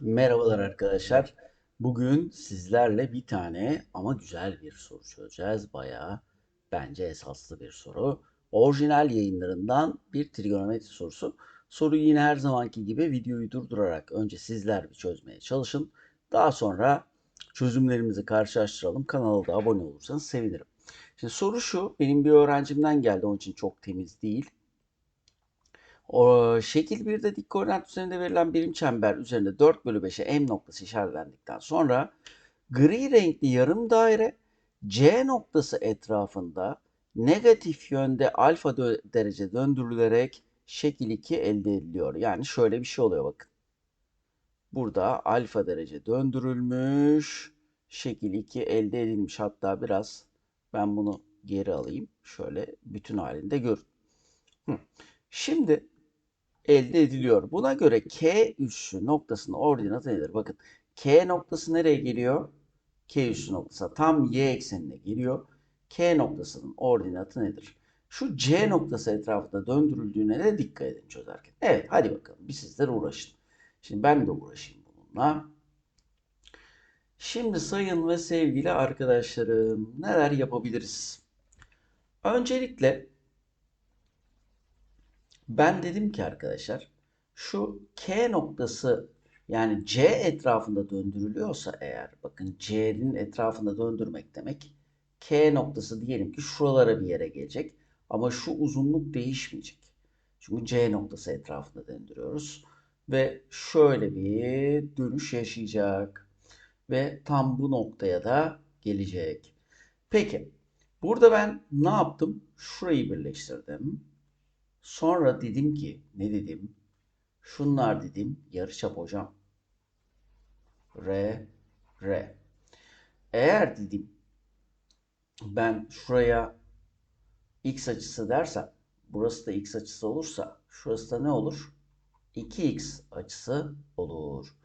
Merhabalar arkadaşlar. Bugün sizlerle bir tane ama güzel bir soru çözeceğiz. Bayağı bence esaslı bir soru. Orijinal yayınlarından bir trigonometri sorusu. Soruyu yine her zamanki gibi videoyu durdurarak önce sizler bir çözmeye çalışın. Daha sonra çözümlerimizi karşılaştıralım. Kanala da abone olursanız sevinirim. Şimdi soru şu. Benim bir öğrencimden geldi. Onun için çok temiz değil. O, şekil 1'de dik koordinat üzerinde verilen birim çember üzerinde 4 bölü 5'e M noktası işaretlendikten sonra gri renkli yarım daire C noktası etrafında negatif yönde alfa dö- derece döndürülerek şekil 2 elde ediliyor. Yani şöyle bir şey oluyor bakın. Burada alfa derece döndürülmüş, şekil 2 elde edilmiş. Hatta biraz ben bunu geri alayım. Şöyle bütün halinde görün. Şimdi elde ediliyor. Buna göre K üssü noktasının ordinatı nedir? Bakın K noktası nereye geliyor? K üssü noktası tam y eksenine geliyor. K noktasının ordinatı nedir? Şu C noktası etrafında döndürüldüğüne de dikkat edin çözerken. Evet hadi bakalım bir sizler uğraşın. Şimdi ben de uğraşayım bununla. Şimdi sayın ve sevgili arkadaşlarım neler yapabiliriz? Öncelikle ben dedim ki arkadaşlar şu K noktası yani C etrafında döndürülüyorsa eğer bakın C'nin etrafında döndürmek demek K noktası diyelim ki şuralara bir yere gelecek ama şu uzunluk değişmeyecek. Çünkü C noktası etrafında döndürüyoruz ve şöyle bir dönüş yaşayacak ve tam bu noktaya da gelecek. Peki burada ben ne yaptım? Şurayı birleştirdim. Sonra dedim ki ne dedim? Şunlar dedim yarıçap hocam. R, R. Eğer dedim ben şuraya x açısı dersem burası da x açısı olursa şurası da ne olur? 2x açısı olur.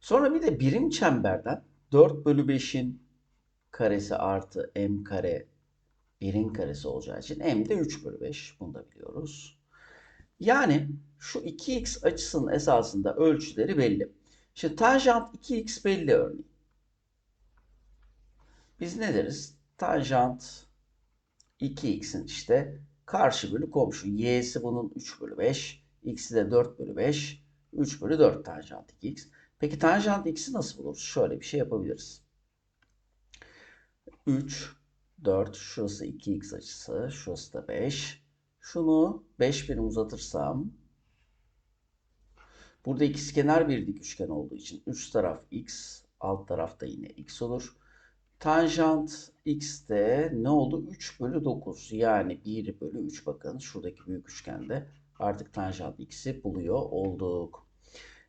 Sonra bir de birim çemberden 4 bölü 5'in karesi artı m kare 1'in karesi olacağı için m de 3 bölü 5. Bunu da biliyoruz. Yani şu 2x açısının esasında ölçüleri belli. Şimdi tanjant 2x belli örneğin. Biz ne deriz? Tanjant 2x'in işte karşı bölü komşu. Y'si bunun 3 bölü 5. X'i de 4 bölü 5. 3 bölü 4 tanjant 2x. Peki tanjant x'i nasıl buluruz? Şöyle bir şey yapabiliriz. 3, 4, şurası 2x açısı, şurası da 5. Şunu 5 birim uzatırsam burada ikizkenar bir dik üçgen olduğu için üst taraf x, alt taraf da yine x olur. Tanjant x de ne oldu? 3 bölü 9 yani 1 bölü 3 bakın şuradaki büyük üçgende artık tanjant x'i buluyor olduk.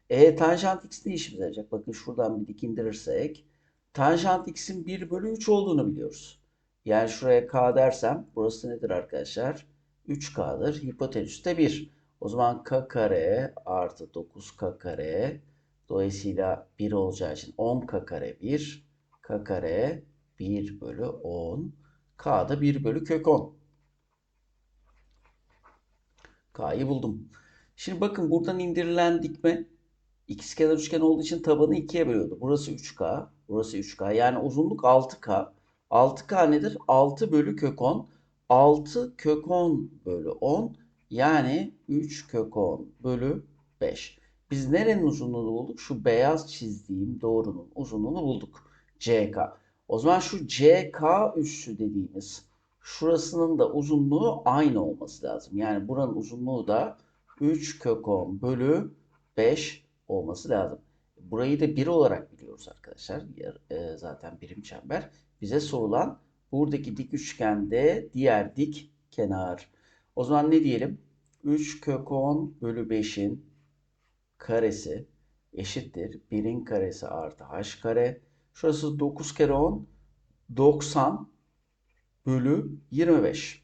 E tanjant x ne işimize yarayacak? Bakın şuradan bir dik indirirsek tanjant x'in 1 bölü 3 olduğunu biliyoruz. Yani şuraya k dersem burası nedir arkadaşlar? 3k'dır. Hipotenüs de 1. O zaman k kare artı 9k kare dolayısıyla 1 olacağı için 10k kare 1 k kare 1 bölü 10 k da 1 bölü kök 10. K'yı buldum. Şimdi bakın buradan indirilen dikme ikizkenar üçgen olduğu için tabanı 2'ye bölüyordu. Burası 3K, burası 3K. Yani uzunluk 6K. 6K nedir? 6 bölü kök 10. 6 kök 10 bölü 10 yani 3 kök 10 bölü 5. Biz nerenin uzunluğunu bulduk? Şu beyaz çizdiğim doğrunun uzunluğunu bulduk. CK. O zaman şu CK üssü dediğimiz şurasının da uzunluğu aynı olması lazım. Yani buranın uzunluğu da 3 kök 10 bölü 5 olması lazım. Burayı da 1 olarak biliyoruz arkadaşlar. E, zaten birim çember. Bize sorulan buradaki dik üçgende diğer dik kenar. O zaman ne diyelim? 3 kök 10 bölü 5'in karesi eşittir. 1'in karesi artı h kare. Şurası 9 kere 10. 90 bölü 25.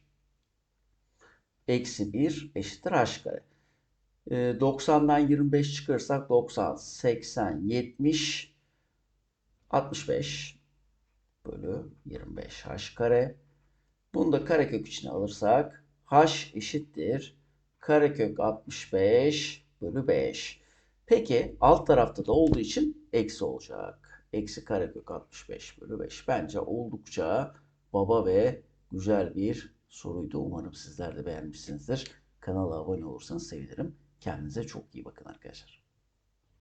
Eksi 1 eşittir h kare. 90'dan 25 çıkarırsak 90, 80, 70, 65 bölü 25 h kare. Bunu da karekök içine alırsak h eşittir karekök 65 bölü 5. Peki alt tarafta da olduğu için eksi olacak. Eksi karekök 65 bölü 5. Bence oldukça baba ve güzel bir soruydu. Umarım sizler de beğenmişsinizdir. Kanala abone olursanız sevinirim. Kendinize çok iyi bakın arkadaşlar.